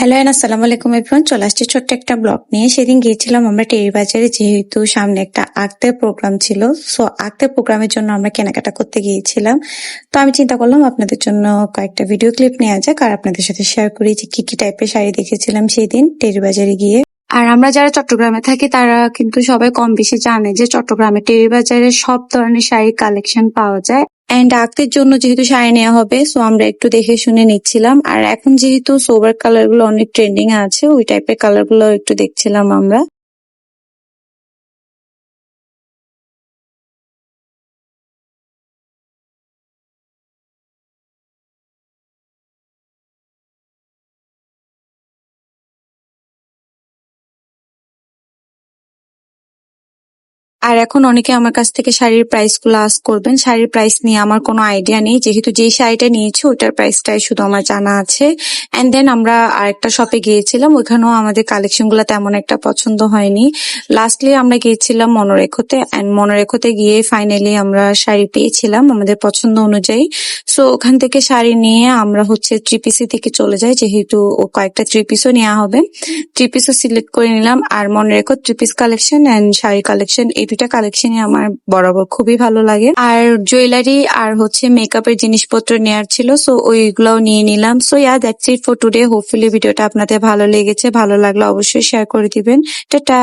Hello and আসসালামু আলাইকুম everyone চলে আসছি ছোট্ট একটা ব্লগ নিয়ে। সেদিন গিয়েছিলাম আমরা টেরি বাজারে যেহেতু সামনে একটা আঁকতের প্রোগ্রাম ছিল। সো আঁকতের প্রোগ্রামের জন্য আমরা কেনাকাটা করতে গিয়েছিলাম। তো আমি চিন্তা করলাম আপনাদের জন্য কয়েকটা ভিডিও ক্লিপ নেওয়া যাক আর আপনাদের সাথে শেয়ার করি যে কি কি টাইপের শাড়ি দেখেছিলাম সেই দিন টেরি বাজারে গিয়ে। আর আমরা যারা চট্টগ্রামে থাকি, তারা কিন্তু সবাই কম বেশি জানে যে চট্টগ্রামে টেরি বাজারে সব ধরনের শাড়ির কালেকশন পাওয়া যায়। এন্ড আঁকতের জন্য যেহেতু শাড়ি নেওয়া হবে সো আমরা একটু দেখে শুনে নিচ্ছিলাম। আর এখন যেহেতু সোবার কালারগুলো অনেক ট্রেন্ডিং আছে, ওই টাইপের কালারগুলো একটু দেখছিলাম আমরা। আর এখন অনেকে আমার কাছ থেকে শাড়ির প্রাইসগুলো আস করবেন। শাড়ির প্রাইস নিয়ে আমার কোনো আইডিয়া নেই। যেহেতু যেই শাড়িটা নিয়েছি, ওটার প্রাইসটাই শুধু আমার জানা আছে। অ্যান্ড দেন আমরা আরেকটা শপে গিয়েছিলাম। ওইখানেও আমাদের কালেকশনগুলো তেমন একটা পছন্দ হয়নি। লাস্টলি আমরা গিয়েছিলাম মনোরেখোতে। অ্যান্ড মনোরেখোতে গিয়ে ফাইনালি আমরা শাড়ি পেয়েছিলাম আমাদের পছন্দ অনুযায়ী। সো ওখান থেকে শাড়ি নিয়ে আমরা হচ্ছে ত্রিপিসি থেকে চলে যাই, যেহেতু ও কয়েকটা ত্রিপিসও নেওয়া হবে। থ্রি পিসও সিলেক্ট করে নিলাম। আর মনে রেখো three piece collection and sari collection এই দুইটা কালেকশনই আমার বরাবর খুবই ভালো লাগে। আর জুয়েলারি আর হচ্ছে মেকআপের জিনিসপত্র নেওয়ার ছিল সো ওইগুলাও নিয়ে নিলাম। So yeah that's it for today hopefully ভিডিওটা আপনাদের ভালো লেগেছে। ভালো লাগলে অবশ্যই শেয়ার করে দিবেন। টাটা!